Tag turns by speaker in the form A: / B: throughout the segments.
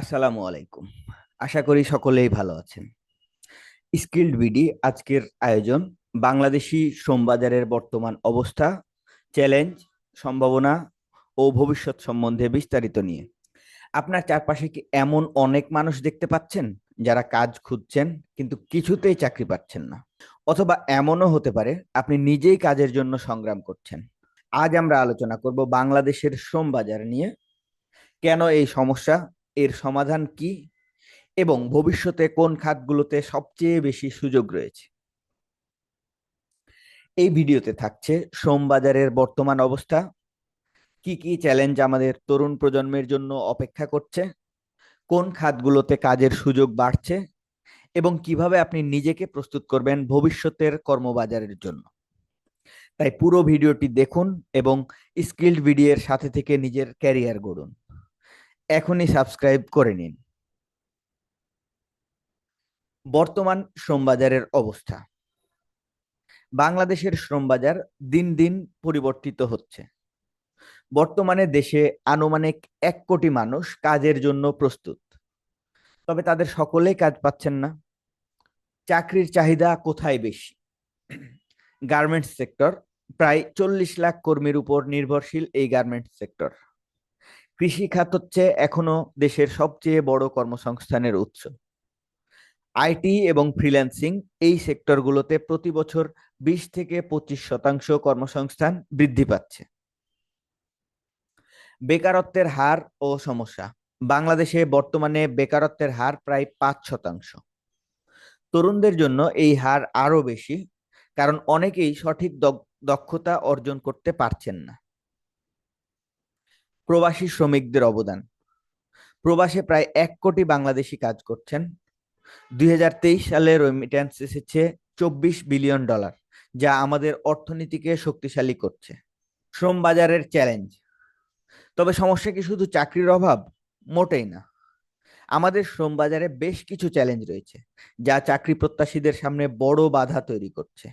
A: আসসালামু আলাইকুম। আশা করি সকলেই ভালো আছেন। স্কিল্ড বিডি আজকের আয়োজন, বাংলাদেশি শ্রমবাজারের বর্তমান অবস্থা, চ্যালেঞ্জ, সম্ভাবনা ও ভবিষ্যৎ সম্বন্ধে বিস্তারিত নিয়ে। আপনার চারপাশে কি এমন অনেক মানুষ দেখতে পাচ্ছেন, যারা কাজ খুঁজছেন কিন্তু কিছুতেই চাকরি পাচ্ছেন না? অথবা এমনও হতে পারে, আপনি নিজেই কাজের জন্য সংগ্রাম করছেন। আজ আমরা আলোচনা করব বাংলাদেশের শ্রম বাজার নিয়ে। কেন এই সমস্যা? এর সমাধান কি? এবং ভবিষ্যতে কোন খাতগুলোতে সবচেয়ে বেশি সুযোগ রয়েছে? এই ভিডিওতে থাকছে সোমবাজারের বর্তমান অবস্থা। কি কি চ্যালেঞ্জ আমাদের তরুণ প্রজন্মের জন্য অপেক্ষা করছে? কোন খাতগুলোতে কাজের সুযোগ বাড়ছে? এবং কীভাবে আপনি নিজেকে প্রস্তুত করবেন ভবিষ্যতের কর্মবাজারের জন্য? তাই পুরো ভিডিওটি দেখুন এবং স্কিল্ড ভিডিওর সাথে থেকে নিজের ক্যারিয়ার গড়ুন। এখনই সাবস্ক্রাইব করে নিন। বর্তমান শ্রমবাজারের অবস্থা। বাংলাদেশের শ্রমবাজার দিন দিন পরিবর্তিত হচ্ছে। বর্তমানে দেশে আনুমানিক এক কোটি মানুষ কাজের জন্য প্রস্তুত। তবে তাদের সকলেই কাজ পাচ্ছেন না। চাকরির চাহিদা কোথায় বেশি? গার্মেন্টস সেক্টর প্রায় চল্লিশ লাখ কর্মীর উপর নির্ভরশীল এই গার্মেন্টস সেক্টর কৃষি খাত হচ্ছে এখনও দেশের সবচেয়ে বড় কর্মসংস্থানের উৎস। আইটি এবং ফ্রিল্যান্সিং এই সেক্টরগুলোতে প্রতি বছর বিশ থেকে পঁচিশ শতাংশ কর্মসংস্থান বৃদ্ধি পাচ্ছে। বেকারত্বের হার ও সমস্যা। বাংলাদেশে বর্তমানে বেকারত্বের হার প্রায় পাঁচ শতাংশ। তরুণদের জন্য এই হার আরও বেশি, কারণ অনেকেই সঠিক দক্ষতা অর্জন করতে পারছেন না। প্রবাসী শ্রমিকদের অবদান। প্রবাসে প্রায় এক কোটি বাংলাদেশি কাজ করছেন। দুই সালে রেমিট্যান্স এসেছে চব্বিশ বিলিয়ন ডলার যা আমাদের অর্থনীতিকে শক্তিশালী করছে। শ্রম বাজারের চ্যালেঞ্জ তবে সমস্যা কি শুধু চাকরির অভাব? মোটেই না। আমাদের শ্রম বাজারে বেশ কিছু চ্যালেঞ্জ রয়েছে, যা চাকরি প্রত্যাশীদের সামনে বড় বাধা তৈরি করছে।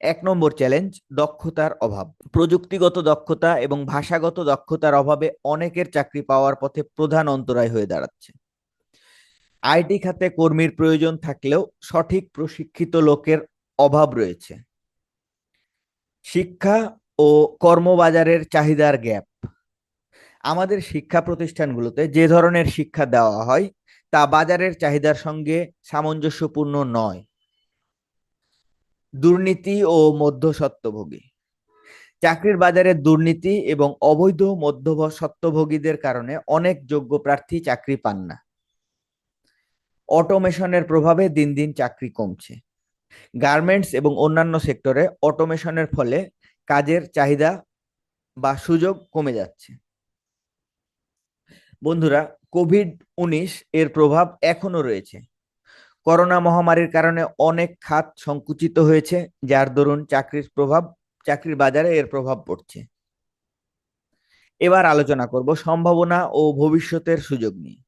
A: এক নম্বর চ্যালেঞ্জ দক্ষতার অভাব। প্রযুক্তিগত দক্ষতা এবং ভাষাগত দক্ষতার অভাবে অনেকের চাকরি পাওয়ার পথে প্রধান অন্তরায় হয়ে দাঁড়াচ্ছে। আইটি খাতে কর্মীর প্রয়োজন থাকলেও সঠিক প্রশিক্ষিত লোকের অভাব রয়েছে। শিক্ষা ও কর্মবাজারের চাহিদার গ্যাপ। আমাদের শিক্ষা প্রতিষ্ঠানগুলোতে যে ধরনের শিক্ষা দেওয়া হয়, তা বাজারের চাহিদার সঙ্গে সামঞ্জস্যপূর্ণ নয়। দুর্নীতি ও মধ্যস্বত্বভোগী। চাকরির বাজারে দুর্নীতি এবং অবৈধ মধ্যস্বত্বভোগীদের কারণে অনেক যোগ্য প্রার্থী চাকরি পান না। অটোমেশনের প্রভাবে দিন দিন চাকরি কমছে। গার্মেন্টস এবং অন্যান্য সেক্টরে অটোমেশনের ফলে কাজের চাহিদা বা সুযোগ কমে যাচ্ছে। বন্ধুরা, কোভিড উনিশ এর প্রভাব এখনও রয়েছে। করোনা মহামারীর কারণে অনেক খাত সংকুচিত হয়েছে, যার দরুন চাকরির প্রভাব, চাকরির বাজারে এর প্রভাব পড়ছে। এবার আলোচনা করব সম্ভাবনা ও ভবিষ্যতের সুযোগ নিয়ে।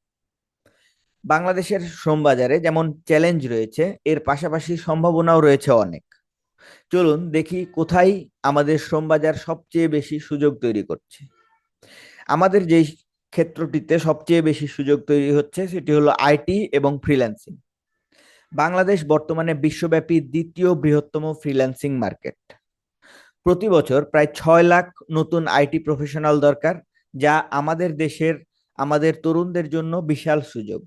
A: বাংলাদেশের শ্রম বাজারে যেমন চ্যালেঞ্জ রয়েছে, এর পাশাপাশি সম্ভাবনাও রয়েছে অনেক। চলুন দেখি কোথায় আমাদের শ্রম বাজার সবচেয়ে বেশি সুযোগ তৈরি করছে। আমাদের যে ক্ষেত্রটিতে সবচেয়ে বেশি সুযোগ তৈরি হচ্ছে, সেটি হলো আইটি এবং ফ্রিল্যান্সিং। বাংলাদেশ বর্তমানে বিশ্বব্যাপী দ্বিতীয় বৃহত্তম ফ্রিল্যান্সিং মার্কেট প্রতি বছর প্রায় ছয় লাখ নতুন আইটি প্রফেশনাল দরকার, যা আমাদের দেশের, আমাদের তরুণদের জন্য বিশাল সুযোগ।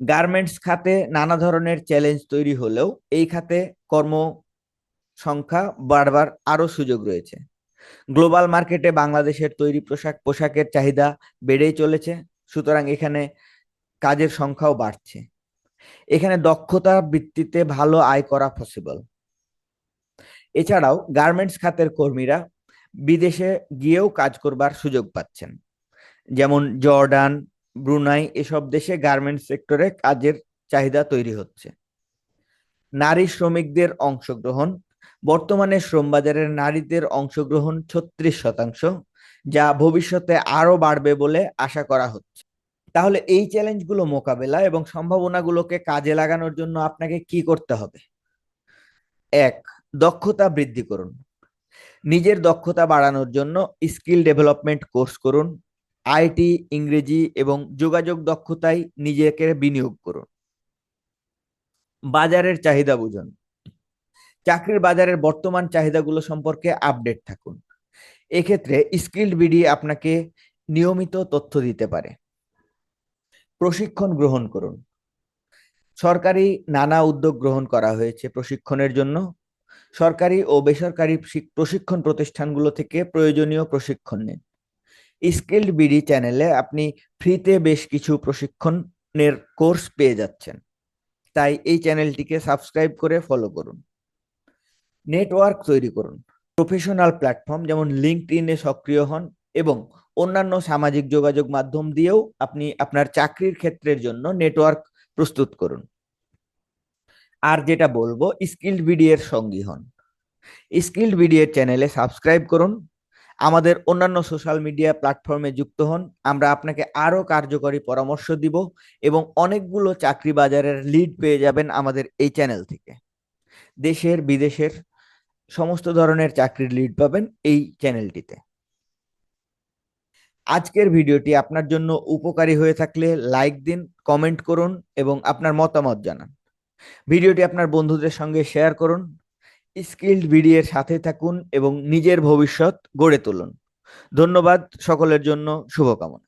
A: গার্মেন্টস খাতে নানা ধরনের চ্যালেঞ্জ তৈরি হলেও এই খাতে কর্ম সংখ্যা বাড়বার আরও সুযোগ রয়েছে। গ্লোবাল মার্কেটে বাংলাদেশের তৈরি পোশাক, পোশাকের চাহিদা বেড়েই চলেছে, সুতরাং এখানে কাজের সংখ্যাও বাড়ছে। এখানে দক্ষতা ভিত্তিতে ভালো আয় করা পসিবল এছাড়াও গার্মেন্টস খাতের কর্মীরা বিদেশে গিয়েও কাজ করবার সুযোগ পাচ্ছেন। যেমন জর্ডান, ব্রুনাই এসব দেশে গার্মেন্টস সেক্টরে কাজের চাহিদা তৈরি হচ্ছে। নারী শ্রমিকদের অংশগ্রহণ, বর্তমানে শ্রমবাজারের নারীদের অংশগ্রহণ ছত্রিশ শতাংশ, যা ভবিষ্যতে আরও বাড়বে বলে আশা করা হচ্ছে। তাহলে এই চ্যালেঞ্জগুলো মোকাবেলা এবং সম্ভাবনাগুলোকে কাজে লাগানোর জন্য আপনাকে কি করতে হবে? এক, দক্ষতা বৃদ্ধি করুন। নিজের দক্ষতা বাড়ানোর জন্য স্কিল ডেভেলপমেন্ট কোর্স করুন। আইটি, ইংরেজি এবং যোগাযোগ দক্ষতায় নিজেকে বিনিয়োগ করুন। বাজারের চাহিদা বুঝুন। চাকরির বাজারের বর্তমান চাহিদাগুলো সম্পর্কে আপডেট থাকুন। এক্ষেত্রে স্কিল্ড বিডি আপনাকে নিয়মিত তথ্য দিতে পারে। প্রশিক্ষণ গ্রহণ করুন। সরকারি নানা উদ্যোগ গ্রহণ করা হয়েছে প্রশিক্ষণের জন্য। সরকারি ও বেসরকারি প্রশিক্ষণ প্রতিষ্ঠানগুলো থেকে প্রয়োজনীয় প্রশিক্ষণ নিন। স্কিল্ড বিডি চ্যানেলে আপনি ফ্রিতে বেশ কিছু প্রশিক্ষণের কোর্স পেয়ে যাচ্ছেন। তাই এই চ্যানেলটিকে সাবস্ক্রাইব করে ফলো করুন। নেটওয়ার্ক তৈরি করুন। প্রফেশনাল প্ল্যাটফর্ম যেমন লিঙ্কড ইনে সক্রিয় হন এবং অন্যান্য সামাজিক যোগাযোগ মাধ্যম দিয়েও আপনি আপনার চাকরির ক্ষেত্রের জন্য নেটওয়ার্ক প্রস্তুত করুন। আর যেটা বলব স্কিল্ড বিডি এর সঙ্গী হন। স্কিল্ড বিডি এর চ্যানেলে সাবস্ক্রাইব করুন। আমাদের অন্যান্য সোশ্যাল মিডিয়া প্ল্যাটফর্মে যুক্ত হন। আমরা আপনাকে আরও কার্যকরী পরামর্শ দিব এবং অনেকগুলো চাকরি বাজারের লিড পেয়ে যাবেন আমাদের এই চ্যানেল থেকে। দেশের, বিদেশের সমস্ত ধরনের চাকরির লিড পাবেন এই চ্যানেলটিতে আজকের ভিডিওটি আপনার জন্য উপকারী হয়ে থাকলে লাইক দিন, কমেন্ট করুন এবং আপনার মতামত জানান। ভিডিওটি আপনার বন্ধুদের সঙ্গে শেয়ার করুন, স্কিল্ড ভিডিওর সাথে থাকুন এবং নিজের ভবিষ্যৎ গড়ে তুলুন। ধন্যবাদ, সকলের জন্য শুভকামনা।